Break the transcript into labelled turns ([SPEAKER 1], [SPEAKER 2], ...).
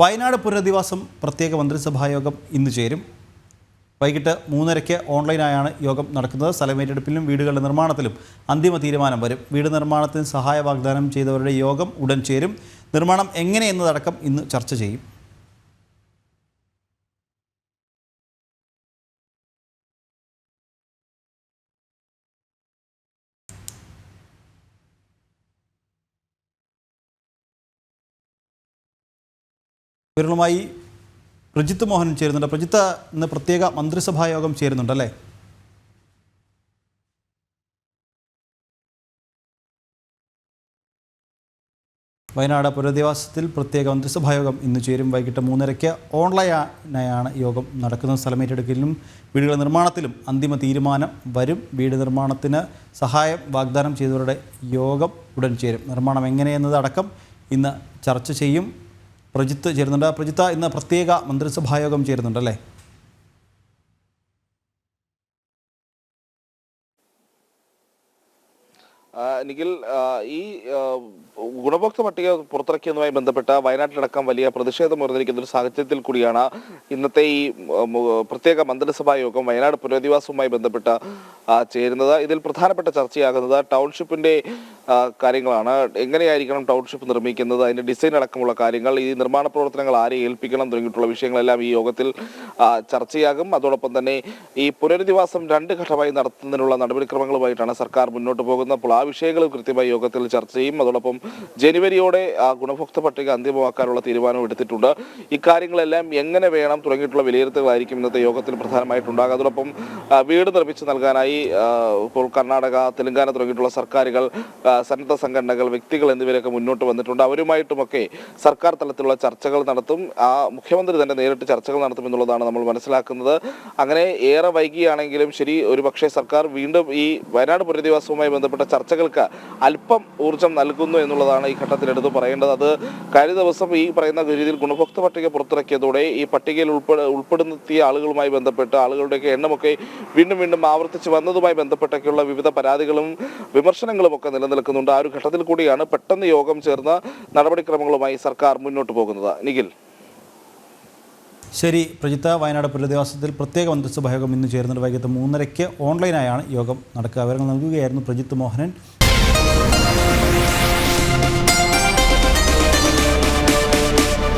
[SPEAKER 1] വയനാട് പുനരധിവാസം പ്രത്യേക മന്ത്രിസഭാ യോഗം ഇന്ന് ചേരും. വൈകിട്ട് മൂന്നരയ്ക്ക് ഓൺലൈനായാണ് യോഗം നടക്കുന്നത്. സ്ഥലമേറ്റെടുപ്പിലും വീടുകളുടെ നിർമ്മാണത്തിലും അന്തിമ തീരുമാനം വരും. വീട് നിർമ്മാണത്തിന് സഹായ വാഗ്ദാനം ചെയ്തവരുടെ യോഗം ഉടൻ ചേരും. നിർമ്മാണം എങ്ങനെയെന്നതടക്കം ഇന്ന് ചർച്ച ചെയ്യും. വിവരങ്ങളുമായി പ്രജിത്ത് മോഹൻ ചേരുന്നുണ്ട്. പ്രജിത്ത് ഇന്ന് പ്രത്യേക മന്ത്രിസഭാ യോഗം ചേരുന്നുണ്ടല്ലേ വയനാട് പുനരധിവാസത്തിൽ പ്രത്യേക മന്ത്രിസഭാ യോഗം ഇന്ന് ചേരും. വൈകിട്ട് മൂന്നരയ്ക്ക് ഓൺലൈനായാണ് യോഗം നടക്കുന്നത്. സ്ഥലമേറ്റെടുക്കലിലും വീടുകളുടെ നിർമ്മാണത്തിലും അന്തിമ തീരുമാനം വരും. വീട് നിർമ്മാണത്തിന് സഹായം വാഗ്ദാനം ചെയ്തവരുടെ യോഗം ഉടൻ ചേരും. നിർമ്മാണം എങ്ങനെയെന്നതടക്കം ഇന്ന് ചർച്ച ചെയ്യും. പ്രജിത്ത് ചേരുന്നുണ്ട്. പ്രജിത്ത ഇന്ന് പ്രത്യേക മന്ത്രിസഭായോഗം ചേരുന്നുണ്ടല്ലേ
[SPEAKER 2] നിഖിൽ ഈ ഗുണഭോക്തൃ പട്ടിക പുറത്തിറക്കിയതുമായി ബന്ധപ്പെട്ട വയനാട്ടിലടക്കം വലിയ പ്രതിഷേധം ഉയർന്നിരിക്കുന്ന ഒരു സാഹചര്യത്തിൽ കൂടിയാണ് ഇന്നത്തെ ഈ പ്രത്യേക മന്ത്രിസഭാ യോഗം വയനാട് പുനരധിവാസവുമായി ബന്ധപ്പെട്ട ചേരുന്നത്. ഇതിൽ പ്രധാനപ്പെട്ട ചർച്ചയാകുന്നത് ടൗൺഷിപ്പിന്റെ കാര്യങ്ങളാണ്. എങ്ങനെയായിരിക്കണം ടൗൺഷിപ്പ് നിർമ്മിക്കുന്നത്? അതിന്റെ ഡിസൈൻ അടക്കമുള്ള കാര്യങ്ങൾ ഈ നിർമ്മാണ പ്രവർത്തനങ്ങൾ ആരെ ഏൽപ്പിക്കണം തുടങ്ങിയിട്ടുള്ള വിഷയങ്ങളെല്ലാം ഈ യോഗത്തിൽ ചർച്ചയാകും. അതോടൊപ്പം തന്നെ ഈ പുനരധിവാസം രണ്ട് ഘട്ടമായി നടത്തുന്നതിനുള്ള നടപടിക്രമങ്ങളുമായിട്ടാണ് സർക്കാർ മുന്നോട്ട് പോകുന്നത്. അപ്പോൾ ആ വിഷയങ്ങൾ കൃത്യമായി യോഗത്തിൽ ചർച്ച ചെയ്യും. അതോടൊപ്പം ജനുവരിയോടെ ഗുണഭോക്തൃ പട്ടിക അന്തിമമാക്കാനുള്ള തീരുമാനം എടുത്തിട്ടുണ്ട്. ഇക്കാര്യങ്ങളെല്ലാം എങ്ങനെ വേണം തുടങ്ങിയിട്ടുള്ള വിലയിരുത്തലായിരിക്കും ഇന്നത്തെ യോഗത്തിൽ പ്രധാനമായിട്ടുണ്ടാകും അതോടൊപ്പം വീട് നിർമ്മിച്ച് നൽകാനായി ഇപ്പോൾ കർണാടക തെലങ്കാന തുടങ്ങിയിട്ടുള്ള സർക്കാരുകൾ സന്നദ്ധ സംഘടനകൾ വ്യക്തികൾ എന്നിവരൊക്കെ മുന്നോട്ട് വന്നിട്ടുണ്ട്. അവരുമായിട്ടുമൊക്കെ സർക്കാർ തലത്തിലുള്ള ചർച്ചകൾ നടത്തും. ആ മുഖ്യമന്ത്രി തന്നെ നേരിട്ട് ചർച്ചകൾ നടത്തും എന്നുള്ളതാണ് നമ്മൾ മനസ്സിലാക്കുന്നത്. അങ്ങനെ ഏറെ വൈകിയാണെങ്കിലും ശരി ഒരു പക്ഷേ സർക്കാർ വീണ്ടും ഈ വയനാട് പുനരധിവാസവുമായി ബന്ധപ്പെട്ട ചർച്ചകൾക്ക് അല്പം ഊർജം നൽകുന്നു എന്നുള്ളതാണ് ഈ ഘട്ടത്തിൽ എടുത്ത് പറയേണ്ടത്. അത് കഴിഞ്ഞ ദിവസം ഈ പറയുന്ന രീതിയിൽ ഗുണഭോക്തൃ പട്ടിക പുറത്തിറക്കിയതോടെ ഈ പട്ടികയിൽ ഉൾപ്പെടെ ഉൾപ്പെടുത്തിയ ആളുകളുമായി ബന്ധപ്പെട്ട് ആളുകളുടെയൊക്കെ എണ്ണമൊക്കെ വീണ്ടും വീണ്ടും ആവർത്തിച്ച് വന്നതുമായി ബന്ധപ്പെട്ടൊക്കെയുള്ള വിവിധ പരാതികളും വിമർശനങ്ങളും ഒക്കെ നിലനിൽക്കുന്നുണ്ട്. ആ ഒരു ഘട്ടത്തിൽ കൂടിയാണ് പെട്ടെന്ന് യോഗം ചേർന്ന നടപടിക്രമങ്ങളുമായി സർക്കാർ മുന്നോട്ട് പോകുന്നത്. നിഖിൽ.
[SPEAKER 1] ശരി പ്രജിത്ത. വയനാട് പുനരധിവാസത്തിൽ പ്രത്യേക മന്ത്രിസഭാ യോഗം ഇന്ന് ചേരുന്നുണ്ട് വൈകിട്ട് മൂന്നരയ്ക്ക് ഓൺലൈനായാണ് യോഗം നടക്കുക. വിവരങ്ങൾ നൽകുകയായിരുന്നു പ്രജിത്ത് മോഹനൻ.